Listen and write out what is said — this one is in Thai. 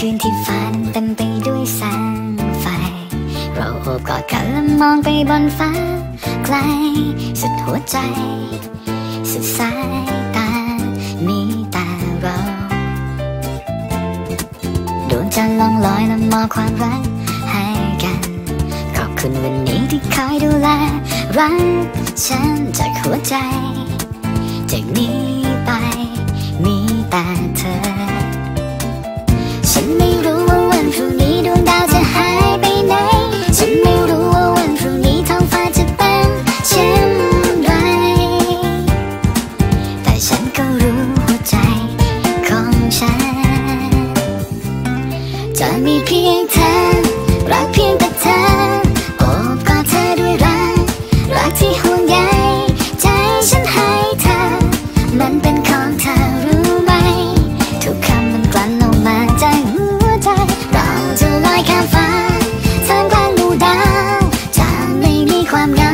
คืนที่ฝันเต็มไปด้วยแสงไฟ เราโอบกอดกันและมองไปบนฟ้าไกลสุดหัวใจ สุดสายตา มีแต่เราดวงจันทร์ล่องลอยและมอความรักให้กัน ขอบคุณวันนี้ที่คอยดูแลรักฉันจากหัวใจ จากนี้ไปมีแต่เธอ จะมีเพียงเธอ รักเพียงแต่เธอโอบกอดเธอด้วยรัก รักที่ห่วงใยใจฉันให้เธอ มันเป็นของเธอรู้ไหม ทุกคำมันกลั้นออกมาจากหัวใจ เราจะลอยข้ามฟ้าท่างกลางดูงดาวจะไม่มีความเหงา